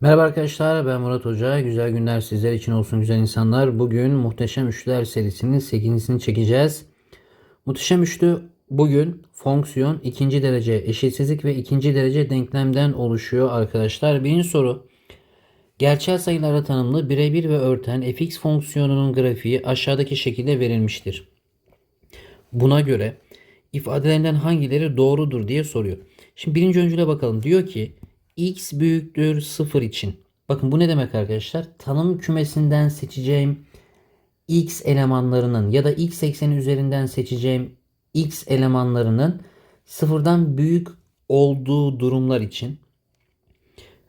Merhaba arkadaşlar ben Murat Hoca. Güzel günler sizler için olsun güzel insanlar. Bugün Muhteşem Üçlüler serisinin 8.sini çekeceğiz. Muhteşem Üçlü bugün fonksiyon ikinci derece eşitsizlik ve ikinci derece denklemden oluşuyor arkadaşlar. Birinci soru. Gerçel sayılara tanımlı birebir ve örten fx fonksiyonunun grafiği aşağıdaki şekilde verilmiştir. Buna göre ifadelerinden hangileri doğrudur diye soruyor. Şimdi birinci öncüle bakalım. Diyor ki x büyüktür 0 için. Bakın bu ne demek arkadaşlar? Tanım kümesinden seçeceğim x elemanlarının ya da x ekseni üzerinden seçeceğim x elemanlarının sıfırdan büyük olduğu durumlar için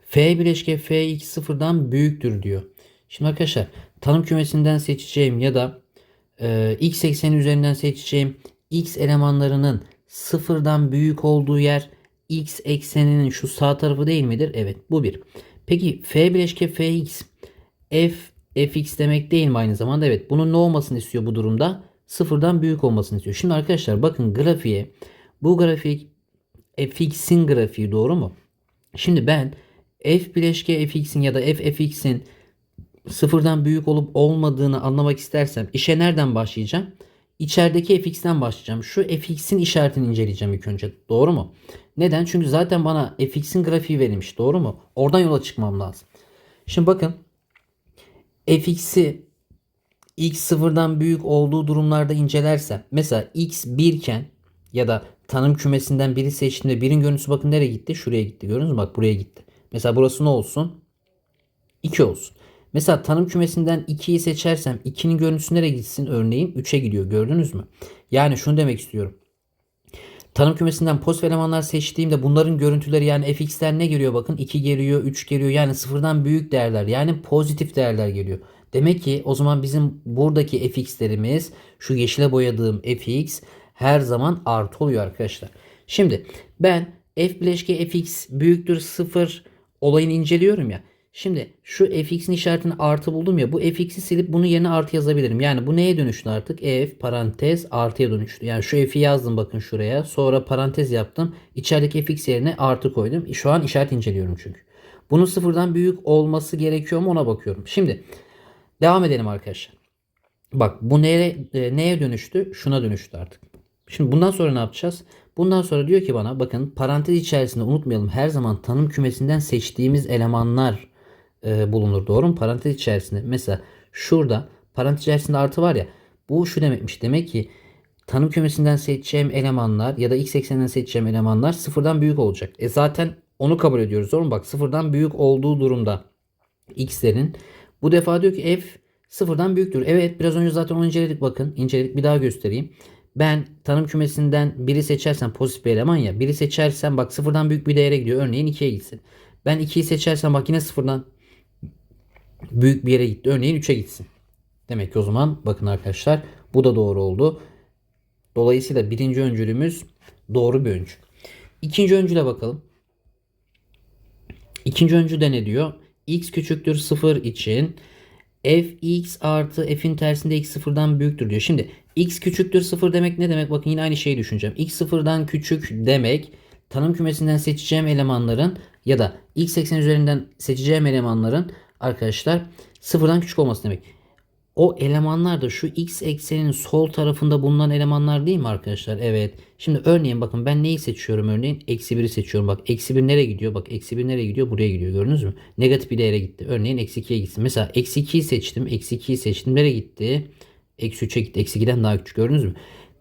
f bileşke fx sıfırdan büyüktür diyor. Şimdi arkadaşlar tanım kümesinden seçeceğim ya da e, x ekseni üzerinden seçeceğim x elemanlarının sıfırdan büyük olduğu yer x ekseninin şu sağ tarafı değil midir? Evet bu bir. Peki f bileşke fx f fx demek değil mi aynı zamanda? Evet bunun ne olmasını istiyor bu durumda? Sıfırdan büyük olmasını istiyor. Şimdi arkadaşlar bakın grafiğe bu grafik fx'in grafiği doğru mu? Şimdi ben f bileşke fx'in ya da f fx'in sıfırdan büyük olup olmadığını anlamak istersem işe nereden başlayacağım? İçerideki fx'ten başlayacağım. Şu fx'in işaretini inceleyeceğim ilk önce. Doğru mu? Neden? Çünkü zaten bana fx'in grafiği verilmiş. Doğru mu? Oradan yola çıkmam lazım. Şimdi bakın fx'i x sıfırdan büyük olduğu durumlarda incelersem mesela x 1 iken ya da tanım kümesinden biri seçtiğimde birin görüntüsü bakın nereye gitti? Şuraya gitti. Gördünüz mü? Bak buraya gitti. Mesela burası ne olsun? 2 olsun. Mesela tanım kümesinden 2'yi seçersem 2'nin görüntüsü nereye gitsin? Örneğin 3'e gidiyor. Gördünüz mü? Yani şunu demek istiyorum. Tanım kümesinden pozitif elemanlar seçtiğimde bunların görüntüleri yani fx'ler ne geliyor bakın 2 geliyor 3 geliyor yani sıfırdan büyük değerler yani pozitif değerler geliyor. Demek ki o zaman bizim buradaki fx'lerimiz şu yeşile boyadığım fx her zaman artı oluyor arkadaşlar. Şimdi ben f bileşke fx büyüktür 0 olayını inceliyorum ya. Şimdi şu fx'in işaretini artı buldum ya bu fx'i silip bunu yerine artı yazabilirim. Yani bu neye dönüştü artık? f parantez artıya dönüştü. Yani şu f'i yazdım bakın şuraya. Sonra parantez yaptım. İçerideki fx yerine artı koydum. Şu an işaret inceliyorum çünkü. Bunun sıfırdan büyük olması gerekiyor mu ona bakıyorum. Şimdi devam edelim arkadaşlar. Bak bu neye, e, neye dönüştü? Şuna dönüştü artık. Şimdi bundan sonra ne yapacağız? Bundan sonra diyor ki bana bakın parantez içerisinde unutmayalım her zaman tanım kümesinden seçtiğimiz elemanlar e, bulunur. Doğru mu? Parantez içerisinde. Mesela şurada parantez içerisinde artı var ya. Bu şu demekmiş. Demek ki tanım kümesinden seçeceğim elemanlar ya da x ekseninden seçeceğim elemanlar sıfırdan büyük olacak. E zaten onu kabul ediyoruz. Doğru mu? Bak sıfırdan büyük olduğu durumda x'lerin bu defa diyor ki f sıfırdan büyüktür. Evet biraz önce zaten onu inceledik bakın. inceledik bir daha göstereyim. Ben tanım kümesinden biri seçersem pozitif bir eleman ya. Biri seçersem bak sıfırdan büyük bir değere gidiyor. Örneğin 2'ye gitsin. Ben 2'yi seçersem bak yine sıfırdan büyük bir yere gitti. Örneğin 3'e gitsin. Demek ki o zaman bakın arkadaşlar bu da doğru oldu. Dolayısıyla birinci öncülümüz doğru bir öncül. İkinci öncüle bakalım. İkinci öncülde ne diyor? x küçüktür 0 için fx artı f'in tersinde x sıfırdan büyüktür diyor. Şimdi x küçüktür 0 demek ne demek? Bakın yine aynı şeyi düşüneceğim. x sıfırdan küçük demek tanım kümesinden seçeceğim elemanların ya da x eksen üzerinden seçeceğim elemanların arkadaşlar sıfırdan küçük olması demek. O elemanlar da şu x eksenin sol tarafında bulunan elemanlar değil mi arkadaşlar? Evet. Şimdi örneğin bakın ben neyi seçiyorum örneğin? Eksi 1'i seçiyorum. Bak eksi 1 nereye gidiyor? Bak eksi 1 nereye gidiyor? Buraya gidiyor. Gördünüz mü? Negatif bir değere gitti. Örneğin eksi 2'ye gitsin. Mesela eksi 2'yi seçtim. Eksi 2'yi seçtim. Nereye gitti? Eksi 3'e gitti. Eksi 2'den daha küçük. Gördünüz mü?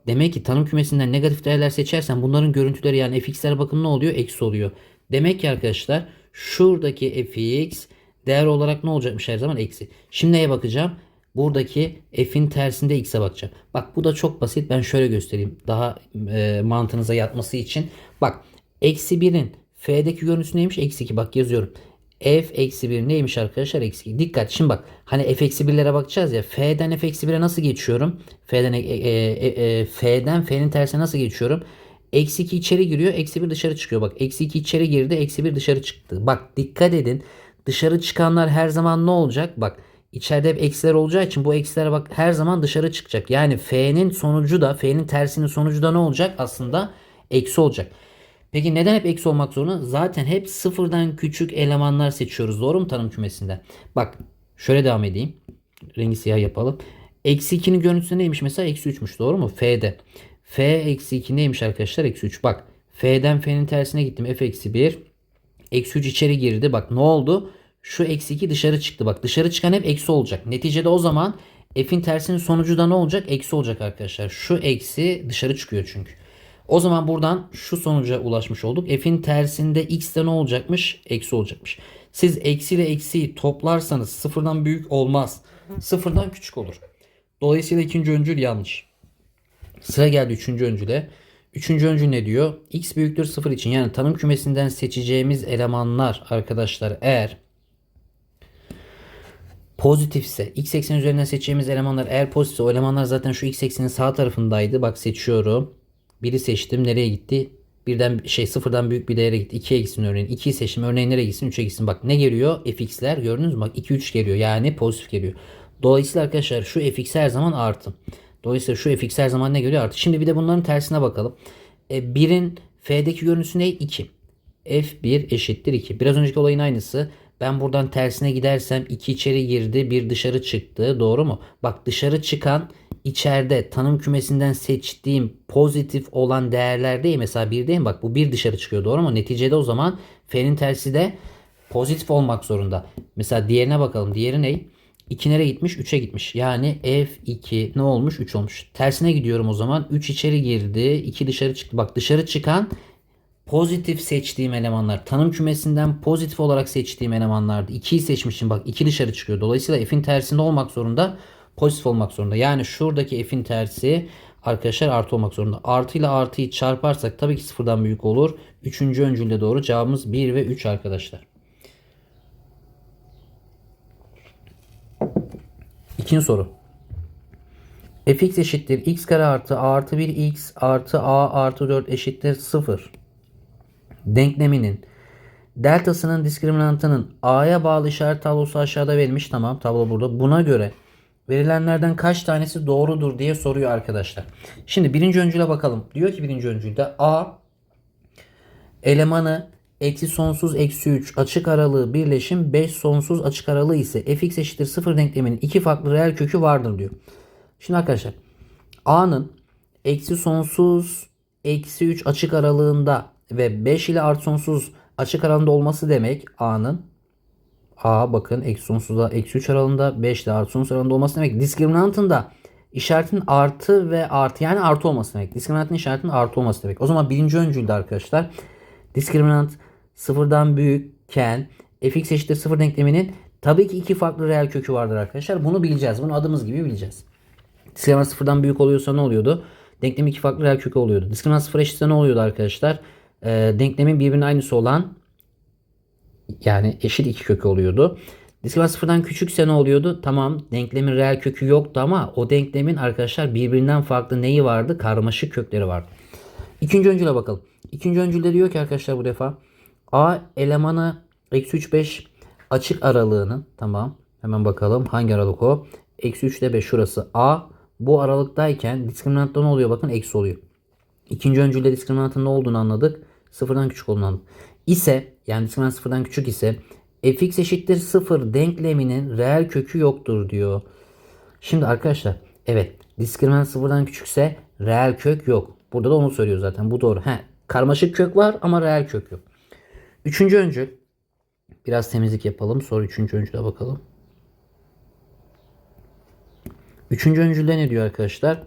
Demek ki tanım kümesinden negatif değerler seçersen bunların görüntüleri yani fx'ler bakın ne oluyor? Eksi oluyor. Demek ki arkadaşlar şuradaki fx değer olarak ne olacakmış her zaman? Eksi. Şimdi neye bakacağım? Buradaki f'in tersinde x'e bakacağım. Bak bu da çok basit. Ben şöyle göstereyim. Daha e, mantığınıza yatması için. Bak eksi 1'in f'deki görüntüsü neymiş? Eksi 2. Bak yazıyorum. f eksi 1 neymiş arkadaşlar? Eksi 2. Dikkat şimdi bak. Hani f eksi 1'lere bakacağız ya. F'den f eksi 1'e nasıl geçiyorum? F'den, e, e, e, F'den f'nin tersine nasıl geçiyorum? Eksi 2 içeri giriyor. Eksi 1 dışarı çıkıyor. Bak eksi 2 içeri girdi. Eksi 1 dışarı çıktı. Bak dikkat edin. Dışarı çıkanlar her zaman ne olacak? Bak içeride hep eksiler olacağı için bu eksilere bak her zaman dışarı çıkacak. Yani f'nin sonucu da f'nin tersinin sonucu da ne olacak? Aslında eksi olacak. Peki neden hep eksi olmak zorunda? Zaten hep sıfırdan küçük elemanlar seçiyoruz. Doğru mu tanım kümesinden? Bak şöyle devam edeyim. Rengi siyah yapalım. Eksi 2'nin görüntüsü neymiş mesela? Eksi 3'müş doğru mu? F'de. F eksi 2 neymiş arkadaşlar? Eksi 3. Bak F'den F'nin tersine gittim. F eksi 1. Eksi 3 içeri girdi. Bak ne oldu? Şu eksi 2 dışarı çıktı. Bak dışarı çıkan hep eksi olacak. Neticede o zaman F'in tersinin sonucu da ne olacak? Eksi olacak arkadaşlar. Şu eksi dışarı çıkıyor çünkü. O zaman buradan şu sonuca ulaşmış olduk. F'in tersinde x'te ne olacakmış? Eksi olacakmış. Siz eksi ile eksiyi toplarsanız sıfırdan büyük olmaz. Sıfırdan küçük olur. Dolayısıyla ikinci öncül yanlış. Sıra geldi üçüncü öncüle. Üçüncü öncül ne diyor? X büyüktür sıfır için yani tanım kümesinden seçeceğimiz elemanlar arkadaşlar eğer pozitifse x ekseni üzerinden seçeceğimiz elemanlar eğer pozitifse o elemanlar zaten şu x eksenin sağ tarafındaydı. Bak seçiyorum. Biri seçtim. Nereye gitti? Birden şey sıfırdan büyük bir değere gitti. 2'ye gitsin örneğin. 2'yi seçtim. Örneğin nereye gitsin? 3'e gitsin. Bak ne geliyor? fx'ler gördünüz mü? Bak 2 3 geliyor. Yani pozitif geliyor. Dolayısıyla arkadaşlar şu fx her zaman artı. Dolayısıyla şu fx her zaman ne geliyor? Artı. Şimdi bir de bunların tersine bakalım. E, 1'in f'deki görüntüsü ne? 2. f1 eşittir 2. Biraz önceki olayın aynısı. Ben buradan tersine gidersem 2 içeri girdi, bir dışarı çıktı. Doğru mu? Bak dışarı çıkan içeride tanım kümesinden seçtiğim pozitif olan değerler değil. Mesela 1 değil mi? Bak bu 1 dışarı çıkıyor. Doğru mu? Neticede o zaman f'nin tersi de pozitif olmak zorunda. Mesela diğerine bakalım. Diğeri ne? 2 nereye gitmiş? 3'e gitmiş. Yani f2 ne olmuş? 3 olmuş. Tersine gidiyorum o zaman. 3 içeri girdi. 2 dışarı çıktı. Bak dışarı çıkan pozitif seçtiğim elemanlar. Tanım kümesinden pozitif olarak seçtiğim elemanlardı. 2'yi seçmişim. Bak 2 dışarı çıkıyor. Dolayısıyla f'in tersinde olmak zorunda. Pozitif olmak zorunda. Yani şuradaki f'in tersi arkadaşlar artı olmak zorunda. Artı ile artıyı çarparsak tabii ki sıfırdan büyük olur. Üçüncü öncülde doğru cevabımız 1 ve 3 arkadaşlar. İkinci soru. fx eşittir x kare artı a artı 1 x artı a artı 4 eşittir 0 denkleminin deltasının diskriminantının a'ya bağlı işaret tablosu aşağıda verilmiş. Tamam tablo burada. Buna göre verilenlerden kaç tanesi doğrudur diye soruyor arkadaşlar. Şimdi birinci öncüle bakalım. Diyor ki birinci öncülde a elemanı eksi sonsuz eksi 3 açık aralığı birleşim 5 sonsuz açık aralığı ise fx eşittir 0 denkleminin iki farklı reel kökü vardır diyor. Şimdi arkadaşlar a'nın eksi sonsuz eksi 3 açık aralığında ve 5 ile artı sonsuz açık aralığında olması demek a'nın a bakın eksi sonsuzda eksi 3 aralığında 5 ile artı sonsuz aralığında olması demek diskriminantında işaretin artı ve artı yani artı olması demek. Diskriminantın işaretinin artı olması demek. O zaman birinci öncülde arkadaşlar diskriminant sıfırdan büyükken fx eşittir sıfır denkleminin tabii ki iki farklı reel kökü vardır arkadaşlar. Bunu bileceğiz. Bunu adımız gibi bileceğiz. Diskriminant sıfırdan büyük oluyorsa ne oluyordu? Denklem iki farklı reel kökü oluyordu. Diskriminant sıfır eşitse ne oluyordu arkadaşlar? Ee, denklemin birbirine aynısı olan yani eşit iki kökü oluyordu. Diskriminant sıfırdan küçükse ne oluyordu? Tamam denklemin reel kökü yoktu ama o denklemin arkadaşlar birbirinden farklı neyi vardı? Karmaşık kökleri vardı. İkinci öncüle bakalım. İkinci öncülde diyor ki arkadaşlar bu defa A elemanı eksi 3 5 açık aralığının tamam hemen bakalım hangi aralık o? Eksi 3 ile 5 şurası A. Bu aralıktayken diskriminantta ne oluyor? Bakın eksi oluyor. İkinci öncülde diskriminantın ne olduğunu anladık. Sıfırdan küçük olduğunu anladık. İse yani diskriminant sıfırdan küçük ise fx eşittir 0 denkleminin reel kökü yoktur diyor. Şimdi arkadaşlar evet diskriminant sıfırdan küçükse reel kök yok. Burada da onu söylüyor zaten. Bu doğru. He, karmaşık kök var ama reel kök yok. Üçüncü öncül. Biraz temizlik yapalım. Sonra üçüncü öncüle bakalım. Üçüncü öncülde ne diyor arkadaşlar?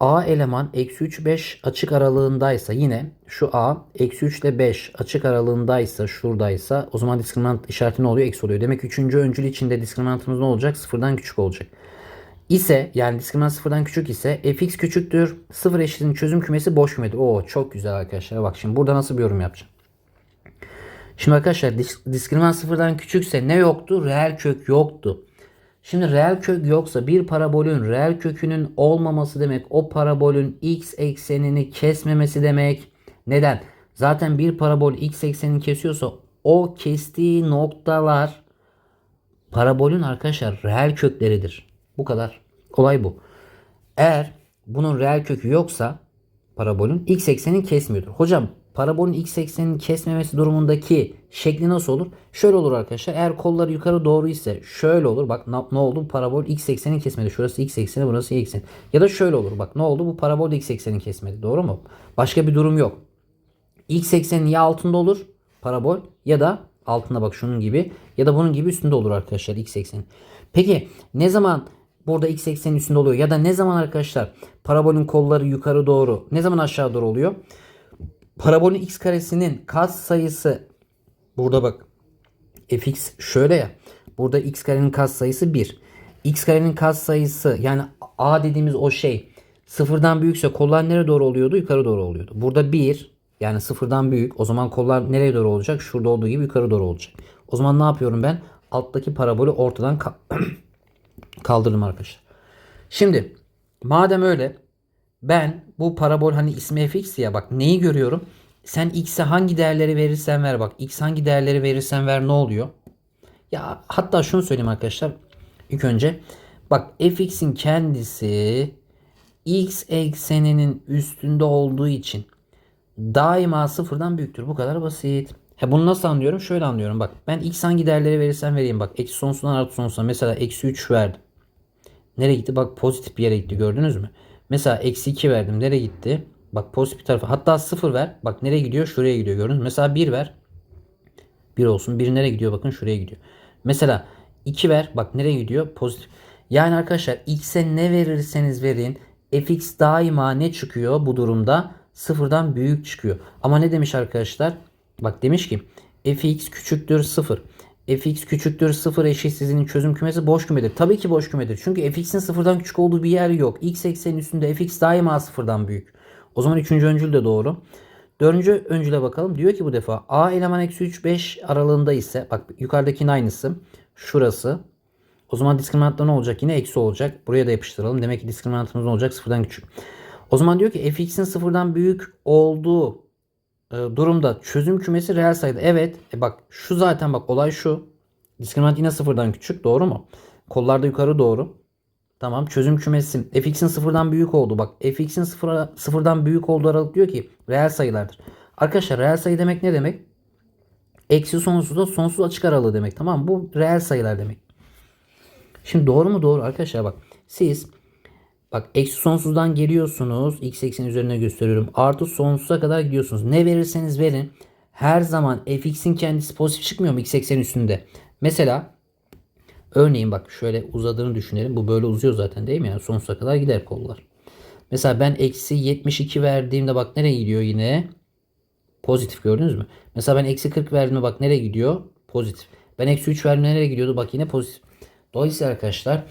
A eleman eksi 3 5 açık aralığındaysa yine şu A eksi 3 ile 5 açık aralığındaysa şuradaysa o zaman diskriminant işareti ne oluyor? Eksi oluyor. Demek ki üçüncü öncül içinde diskriminantımız ne olacak? Sıfırdan küçük olacak. İse yani diskriminant sıfırdan küçük ise fx küçüktür. Sıfır eşitinin çözüm kümesi boş kümedir. Oo çok güzel arkadaşlar. Bak şimdi burada nasıl bir yorum yapacağım. Şimdi arkadaşlar diskriminant sıfırdan küçükse ne yoktu? Reel kök yoktu. Şimdi reel kök yoksa bir parabolün reel kökünün olmaması demek o parabolün x eksenini kesmemesi demek. Neden? Zaten bir parabol x eksenini kesiyorsa o kestiği noktalar parabolün arkadaşlar reel kökleridir. Bu kadar. Olay bu. Eğer bunun reel kökü yoksa parabolün x eksenini kesmiyordur. Hocam parabolün x ekseninin kesmemesi durumundaki şekli nasıl olur? Şöyle olur arkadaşlar. Eğer kolları yukarı doğru ise şöyle olur. Bak ne, oldu? Parabol x eksenini kesmedi. Şurası x ekseni, burası y ekseni. Ya da şöyle olur. Bak ne oldu? Bu parabol x eksenini kesmedi. Doğru mu? Başka bir durum yok. X eksenin ya altında olur parabol ya da altında bak şunun gibi ya da bunun gibi üstünde olur arkadaşlar x eksenin. Peki ne zaman burada x eksenin üstünde oluyor ya da ne zaman arkadaşlar parabolün kolları yukarı doğru ne zaman aşağı doğru oluyor? Parabolün x karesinin kat sayısı burada bak fx şöyle ya burada x karenin kat sayısı 1. x karenin kat sayısı yani a dediğimiz o şey sıfırdan büyükse kollar nereye doğru oluyordu? Yukarı doğru oluyordu. Burada 1 yani sıfırdan büyük. O zaman kollar nereye doğru olacak? Şurada olduğu gibi yukarı doğru olacak. O zaman ne yapıyorum ben? Alttaki parabolü ortadan ka- kaldırdım arkadaşlar. Şimdi madem öyle ben bu parabol hani ismi fx ya bak neyi görüyorum? Sen x'e hangi değerleri verirsen ver bak. x hangi değerleri verirsen ver ne oluyor? Ya hatta şunu söyleyeyim arkadaşlar. İlk önce bak fx'in kendisi x ekseninin üstünde olduğu için daima sıfırdan büyüktür. Bu kadar basit. He bunu nasıl anlıyorum? Şöyle anlıyorum. Bak ben x hangi değerleri verirsem vereyim. Bak eksi sonsuzdan artı sonsuza. Mesela eksi 3 verdim. Nereye gitti? Bak pozitif bir yere gitti. Gördünüz mü? Mesela eksi 2 verdim. Nereye gitti? Bak pozitif tarafa. Hatta 0 ver. Bak nereye gidiyor? Şuraya gidiyor. Gördünüz? Mesela 1 ver. 1 olsun. 1 nereye gidiyor? Bakın şuraya gidiyor. Mesela 2 ver. Bak nereye gidiyor? Pozitif. Yani arkadaşlar x'e ne verirseniz verin fx daima ne çıkıyor bu durumda? Sıfırdan büyük çıkıyor. Ama ne demiş arkadaşlar? Bak demiş ki fx küçüktür 0. fx küçüktür 0 eşitsizliğinin çözüm kümesi boş kümedir. Tabii ki boş kümedir. Çünkü fx'in sıfırdan küçük olduğu bir yer yok. x eksenin üstünde fx daima sıfırdan büyük. O zaman üçüncü öncül de doğru. Dördüncü öncüle bakalım. Diyor ki bu defa a eleman eksi 3 5 aralığında ise bak yukarıdakinin aynısı. Şurası. O zaman diskriminatta ne olacak? Yine eksi olacak. Buraya da yapıştıralım. Demek ki diskriminantımız ne olacak? Sıfırdan küçük. O zaman diyor ki fx'in sıfırdan büyük olduğu durumda çözüm kümesi reel sayıda. Evet. E bak şu zaten bak olay şu. Diskriminant yine sıfırdan küçük. Doğru mu? Kollarda yukarı doğru. Tamam. Çözüm kümesi fx'in sıfırdan büyük olduğu. Bak fx'in sıfıra, sıfırdan büyük olduğu aralık diyor ki reel sayılardır. Arkadaşlar reel sayı demek ne demek? Eksi sonsuzda sonsuz açık aralığı demek. Tamam Bu reel sayılar demek. Şimdi doğru mu? Doğru arkadaşlar bak. Siz Bak eksi sonsuzdan geliyorsunuz. X eksen üzerine gösteriyorum. Artı sonsuza kadar gidiyorsunuz. Ne verirseniz verin. Her zaman fx'in kendisi pozitif çıkmıyor mu x eksen üstünde? Mesela örneğin bak şöyle uzadığını düşünelim. Bu böyle uzuyor zaten değil mi? Yani sonsuza kadar gider kollar. Mesela ben eksi 72 verdiğimde bak nereye gidiyor yine? Pozitif gördünüz mü? Mesela ben eksi 40 verdiğimde bak nereye gidiyor? Pozitif. Ben eksi 3 verdiğimde nereye gidiyordu? Bak yine pozitif. Dolayısıyla arkadaşlar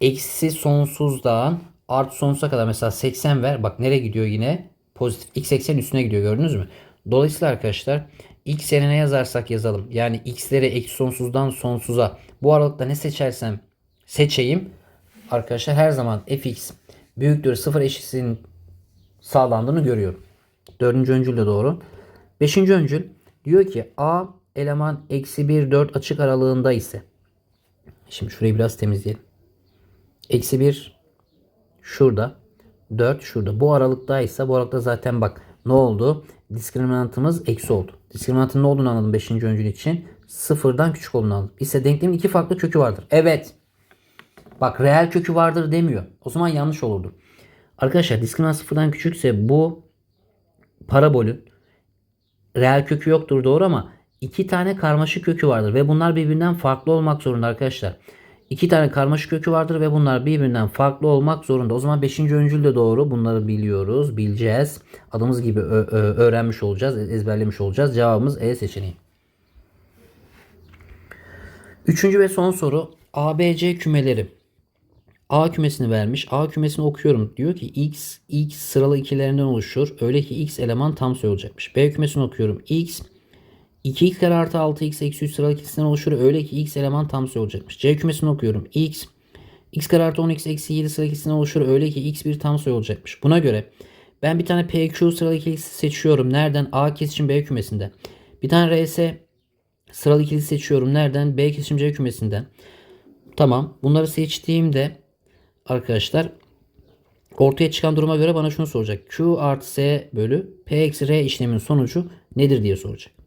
eksi sonsuzdan artı sonsuza kadar mesela 80 ver. Bak nereye gidiyor yine? Pozitif. X eksenin üstüne gidiyor gördünüz mü? Dolayısıyla arkadaşlar x yerine ne yazarsak yazalım. Yani x'leri eksi sonsuzdan sonsuza bu aralıkta ne seçersem seçeyim. Arkadaşlar her zaman fx büyüktür 0 eşitsin sağlandığını görüyorum. Dördüncü öncül de doğru. Beşinci öncül diyor ki a eleman eksi 1 4 açık aralığında ise Şimdi şurayı biraz temizleyelim. Eksi 1 şurada. 4 şurada. Bu aralıktaysa bu aralıkta zaten bak ne oldu? Diskriminantımız eksi oldu. Diskriminantın ne olduğunu anladım 5. öncül için. Sıfırdan küçük olduğunu anladım. İse denklemin iki farklı kökü vardır. Evet. Bak reel kökü vardır demiyor. O zaman yanlış olurdu. Arkadaşlar diskriminant sıfırdan küçükse bu parabolün reel kökü yoktur doğru ama iki tane karmaşık kökü vardır ve bunlar birbirinden farklı olmak zorunda arkadaşlar. İki tane karmaşık kökü vardır ve bunlar birbirinden farklı olmak zorunda. O zaman 5. öncül de doğru. Bunları biliyoruz, bileceğiz. Adımız gibi öğrenmiş olacağız, ezberlemiş olacağız. Cevabımız E seçeneği. Üçüncü ve son soru. ABC kümeleri. A kümesini vermiş. A kümesini okuyorum. Diyor ki x, x sıralı ikilerinden oluşur. Öyle ki x eleman tam sayı olacakmış. B kümesini okuyorum. x 2x kare artı 6x eksi 3 sıralı ikisinden oluşur. Öyle ki x eleman tam sayı olacakmış. C kümesini okuyorum. x x kare artı 10x eksi 7 sıralı ikisinden oluşur. Öyle ki x bir tam sayı olacakmış. Buna göre ben bir tane PQ sıralı ikilisi seçiyorum. Nereden? A kesişim B kümesinden. Bir tane RS sıralı ikilisi seçiyorum. Nereden? B kesişim C kümesinden. Tamam. Bunları seçtiğimde arkadaşlar Ortaya çıkan duruma göre bana şunu soracak. Q artı S bölü P eksi R işlemin sonucu nedir diye soracak.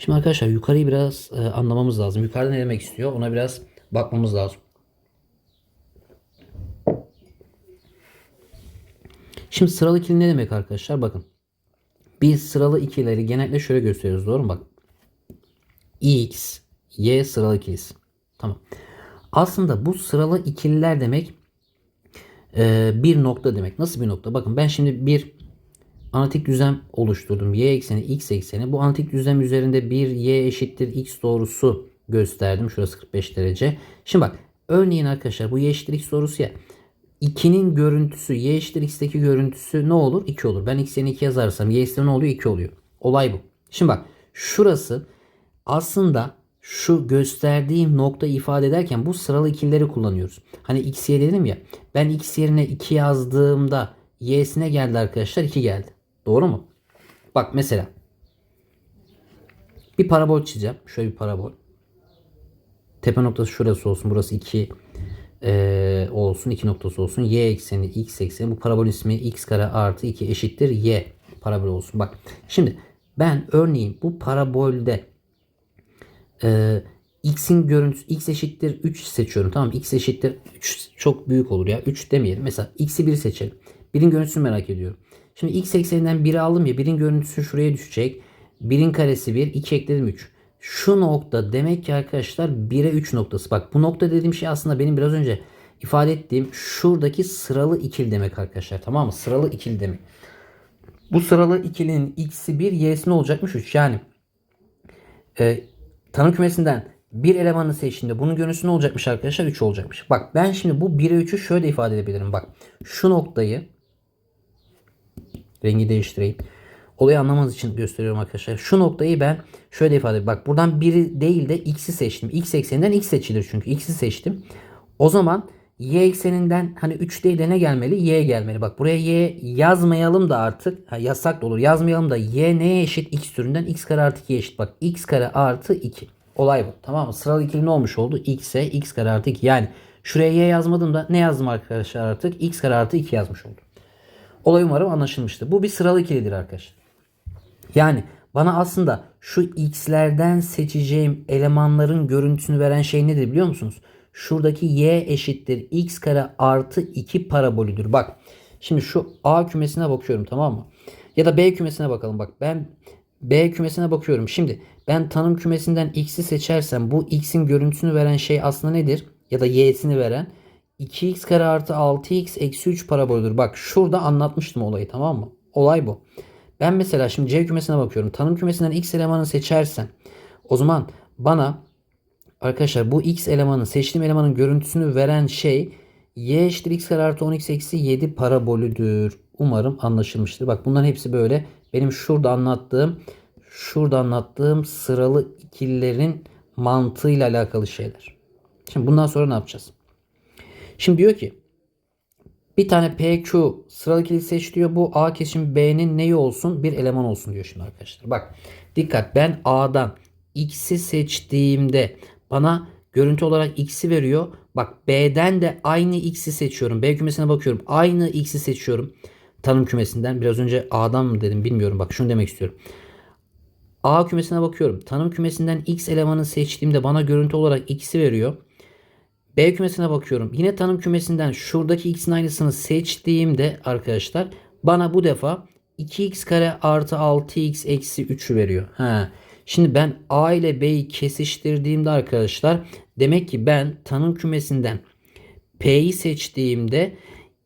Şimdi arkadaşlar yukarıyı biraz e, anlamamız lazım. Yukarıda ne demek istiyor? Ona biraz bakmamız lazım. Şimdi sıralı ikili ne demek arkadaşlar? Bakın. Biz sıralı ikileri genellikle şöyle gösteriyoruz. Doğru mu? Bak. X, Y sıralı ikilisi. Tamam. Aslında bu sıralı ikililer demek e, bir nokta demek. Nasıl bir nokta? Bakın ben şimdi bir analitik düzlem oluşturdum. Y ekseni, X ekseni. Bu analitik düzlem üzerinde bir Y eşittir X doğrusu gösterdim. Şurası 45 derece. Şimdi bak örneğin arkadaşlar bu Y eşittir X doğrusu ya. 2'nin görüntüsü y eşittir x'teki görüntüsü ne olur? 2 olur. Ben x yerine 2 yazarsam y eşittir ne oluyor? 2 oluyor. Olay bu. Şimdi bak şurası aslında şu gösterdiğim nokta ifade ederken bu sıralı ikilileri kullanıyoruz. Hani x y dedim ya. Ben x yerine 2 yazdığımda y'sine geldi arkadaşlar 2 geldi. Doğru mu? Bak mesela bir parabol çizeceğim. Şöyle bir parabol. Tepe noktası şurası olsun. Burası 2 e, olsun. 2 noktası olsun. Y ekseni, x ekseni. Bu parabolün ismi x kare artı 2 eşittir y parabol olsun. Bak şimdi ben örneğin bu parabolde e, x'in görüntüsü x eşittir 3 seçiyorum. Tamam x eşittir 3 çok büyük olur ya. 3 demeyelim. Mesela x'i 1 seçelim. Birin görüntüsünü merak ediyorum. Şimdi x ekseninden 1'i aldım ya. Birin görüntüsü şuraya düşecek. Birin karesi 1. 2 ekledim 3. Şu nokta demek ki arkadaşlar 1'e 3 noktası. Bak bu nokta dediğim şey aslında benim biraz önce ifade ettiğim şuradaki sıralı ikili demek arkadaşlar. Tamam mı? Sıralı ikili demek. Bu sıralı ikilinin x'i 1 y'si ne olacakmış 3. Yani e, tanım kümesinden bir elemanı seçtiğinde bunun görüntüsü ne olacakmış arkadaşlar? 3 olacakmış. Bak ben şimdi bu 1'e 3'ü şöyle ifade edebilirim. Bak şu noktayı rengi değiştireyim. Olayı anlamanız için gösteriyorum arkadaşlar. Şu noktayı ben şöyle ifade edeyim. Bak buradan biri değil de x'i seçtim. x ekseninden x seçilir çünkü. x'i seçtim. O zaman y ekseninden hani 3 değil de ne gelmeli? y gelmeli. Bak buraya y yazmayalım da artık. Ha, yasak da olur. Yazmayalım da y neye eşit? x türünden x kare artı 2 eşit. Bak x kare artı 2. Olay bu. Tamam mı? Sıralı ikili ne olmuş oldu? x'e x kare artı 2. Yani şuraya y yazmadım da ne yazdım arkadaşlar artık? x kare artı 2 yazmış oldum. Olay umarım anlaşılmıştır. Bu bir sıralı ikilidir arkadaşlar. Yani bana aslında şu x'lerden seçeceğim elemanların görüntüsünü veren şey nedir biliyor musunuz? Şuradaki y eşittir x kare artı 2 parabolüdür. Bak şimdi şu a kümesine bakıyorum tamam mı? Ya da b kümesine bakalım. Bak ben b kümesine bakıyorum. Şimdi ben tanım kümesinden x'i seçersem bu x'in görüntüsünü veren şey aslında nedir? Ya da y'sini veren 2x kare artı 6x eksi 3 parabolüdür. Bak şurada anlatmıştım olayı tamam mı? Olay bu. Ben mesela şimdi C kümesine bakıyorum. Tanım kümesinden X elemanı seçersem o zaman bana arkadaşlar bu X elemanı seçtiğim elemanın görüntüsünü veren şey Y eşittir X kare artı 10X eksi 7 parabolüdür. Umarım anlaşılmıştır. Bak bunların hepsi böyle benim şurada anlattığım şurada anlattığım sıralı ikililerin mantığıyla alakalı şeyler. Şimdi bundan sonra ne yapacağız? Şimdi diyor ki bir tane PQ sıralı ikili seç diyor. Bu A kesişim B'nin neyi olsun? Bir eleman olsun diyor şimdi arkadaşlar. Bak dikkat ben A'dan X'i seçtiğimde bana görüntü olarak X'i veriyor. Bak B'den de aynı X'i seçiyorum. B kümesine bakıyorum. Aynı X'i seçiyorum. Tanım kümesinden. Biraz önce A'dan mı dedim bilmiyorum. Bak şunu demek istiyorum. A kümesine bakıyorum. Tanım kümesinden X elemanı seçtiğimde bana görüntü olarak X'i veriyor. B kümesine bakıyorum. Yine tanım kümesinden şuradaki x'in aynısını seçtiğimde arkadaşlar bana bu defa 2x kare artı 6x eksi 3'ü veriyor. Ha. Şimdi ben A ile B'yi kesiştirdiğimde arkadaşlar demek ki ben tanım kümesinden P'yi seçtiğimde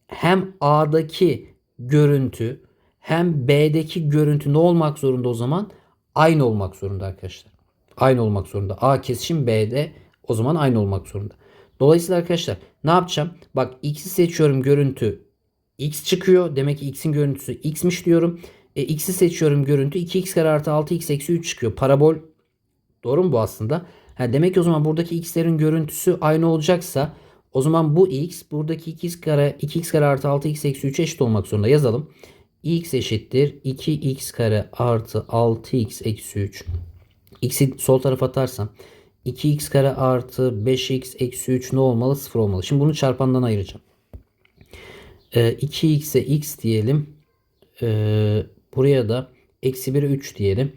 hem A'daki görüntü hem B'deki görüntü ne olmak zorunda o zaman? Aynı olmak zorunda arkadaşlar. Aynı olmak zorunda. A kesişim B'de o zaman aynı olmak zorunda. Dolayısıyla arkadaşlar ne yapacağım? Bak x'i seçiyorum görüntü x çıkıyor. Demek ki x'in görüntüsü x'miş diyorum. E, x'i seçiyorum görüntü 2x kare artı 6x eksi 3 çıkıyor. Parabol doğru mu bu aslında? Ha, demek ki o zaman buradaki x'lerin görüntüsü aynı olacaksa o zaman bu x buradaki 2x kare 2x kare artı 6x eksi 3 eşit olmak zorunda. Yazalım. x eşittir 2x kare artı 6x eksi 3. x'i sol tarafa atarsam 2x kare artı 5x eksi 3 ne olmalı? 0 olmalı. Şimdi bunu çarpandan ayıracağım. Ee, 2x'e x diyelim. Ee, buraya da eksi 1'e 3 diyelim.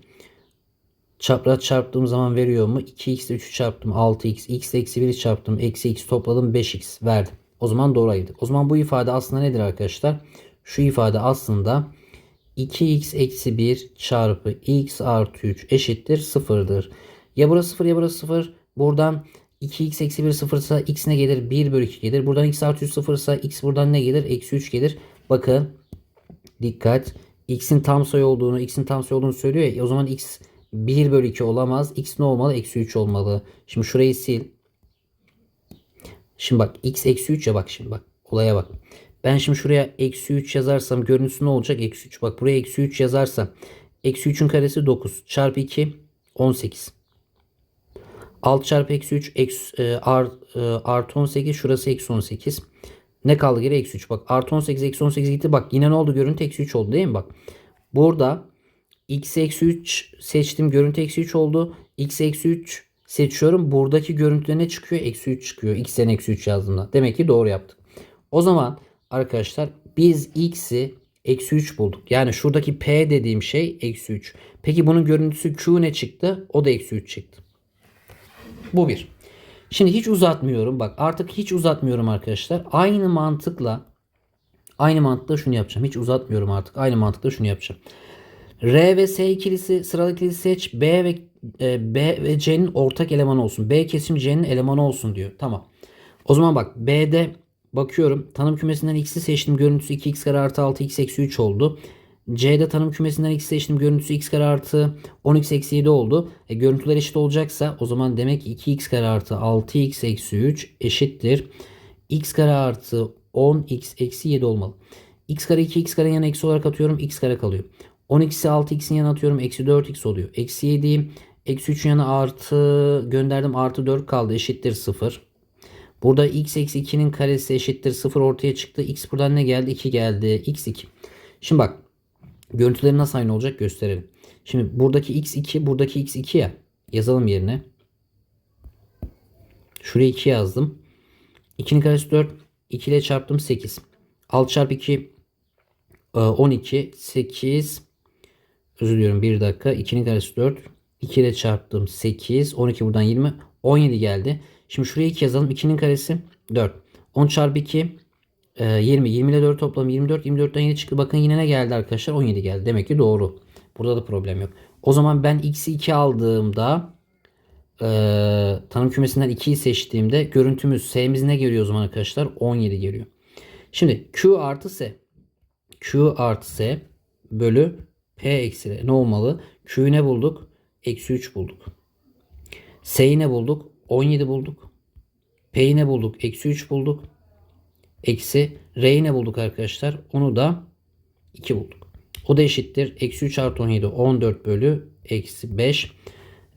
Çapraz çarptığım zaman veriyor mu? 2x ile 3'ü çarptım 6x. x eksi 1'i çarptım. Eksi x topladım 5x verdim. O zaman doğru ayırdık. O zaman bu ifade aslında nedir arkadaşlar? Şu ifade aslında 2x eksi 1 çarpı x artı 3 eşittir 0'dır. Ya burası 0 ya burası 0. Buradan 2x eksi 1 0 ise x ne gelir? 1 bölü 2 gelir. Buradan x artı 3 0 ise x buradan ne gelir? Eksi 3 gelir. Bakın dikkat. x'in tam sayı olduğunu, x'in tam sayı olduğunu söylüyor ya. O zaman x 1 bölü 2 olamaz. x ne olmalı? Eksi 3 olmalı. Şimdi şurayı sil. Şimdi bak x eksi 3 ya bak şimdi bak. Olaya bak. Ben şimdi şuraya eksi 3 yazarsam görüntüsü ne olacak? Eksi 3. Bak buraya eksi 3 yazarsam. Eksi 3'ün karesi 9. Çarpı 2 18. 6 çarpı eksi 3 eksi, e, art, e, artı 18 şurası eksi 18. Ne kaldı geri eksi 3 bak artı 18 eksi 18 gitti bak yine ne oldu görüntü eksi 3 oldu değil mi bak. Burada x eksi 3 seçtim görüntü eksi 3 oldu. x eksi 3 seçiyorum buradaki görüntüde ne çıkıyor eksi 3 çıkıyor x'den eksi 3 yazdığımda. Demek ki doğru yaptık. O zaman arkadaşlar biz x'i eksi 3 bulduk. Yani şuradaki p dediğim şey eksi 3. Peki bunun görüntüsü q ne çıktı? O da eksi 3 çıktı. Bu bir. Şimdi hiç uzatmıyorum. Bak artık hiç uzatmıyorum arkadaşlar. Aynı mantıkla aynı mantıkla şunu yapacağım. Hiç uzatmıyorum artık. Aynı mantıkla şunu yapacağım. R ve S ikilisi sıralı ikilisi seç. B ve e, B ve C'nin ortak elemanı olsun. B kesim C'nin elemanı olsun diyor. Tamam. O zaman bak B'de bakıyorum. Tanım kümesinden x'i seçtim. Görüntüsü 2x kare artı 6x eksi 3 oldu. C'de tanım kümesinden x seçtim. Görüntüsü x kare artı 10x eksi 7 oldu. E, görüntüler eşit olacaksa o zaman demek ki 2x kare artı 6x eksi 3 eşittir. x kare artı 10x eksi 7 olmalı. x kare 2 x kare yan eksi olarak atıyorum. x kare kalıyor. 10x'i 6x'in yanına atıyorum. Eksi 4x oluyor. Eksi 7'yi eksi 3'ün yanına artı gönderdim. Artı 4 kaldı. Eşittir 0. Burada x eksi 2'nin karesi eşittir 0 ortaya çıktı. x buradan ne geldi? 2 geldi. x 2. Şimdi bak. Görüntüleri nasıl aynı olacak gösterelim. Şimdi buradaki x2 buradaki x2 ya. Yazalım yerine. Şuraya 2 yazdım. 2'nin karesi 4. 2 ile çarptım 8. 6 çarpı 2 12 8 özür diliyorum 1 dakika 2'nin karesi 4 2 ile çarptım 8 12 buradan 20 17 geldi. Şimdi şuraya 2 yazalım 2'nin karesi 4 10 çarpı 2 20 20 ile 4 toplam 24 24'ten 7 çıktı. Bakın yine ne geldi arkadaşlar 17 geldi. Demek ki doğru. Burada da problem yok. O zaman ben x'i 2 aldığımda e, tanım kümesinden 2'yi seçtiğimde görüntümüz s'miz ne geliyor o zaman arkadaşlar? 17 geliyor. Şimdi q artı s. q artı s bölü p eksi ne olmalı? q'yu ne bulduk? Eksi 3 bulduk. s'yi ne bulduk? 17 bulduk. p'yi ne bulduk? Eksi 3 bulduk. Eksi r'yi ne bulduk arkadaşlar? Onu da 2 bulduk. O da eşittir. Eksi 3 artı 17 14 bölü eksi 5.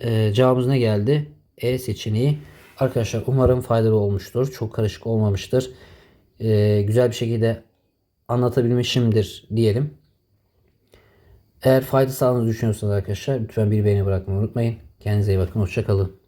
Ee, cevabımız ne geldi? E seçeneği. Arkadaşlar umarım faydalı olmuştur. Çok karışık olmamıştır. Ee, güzel bir şekilde anlatabilmişimdir diyelim. Eğer fayda sağladığınızı düşünüyorsanız arkadaşlar lütfen bir beğeni bırakmayı unutmayın. Kendinize iyi bakın. Hoşçakalın.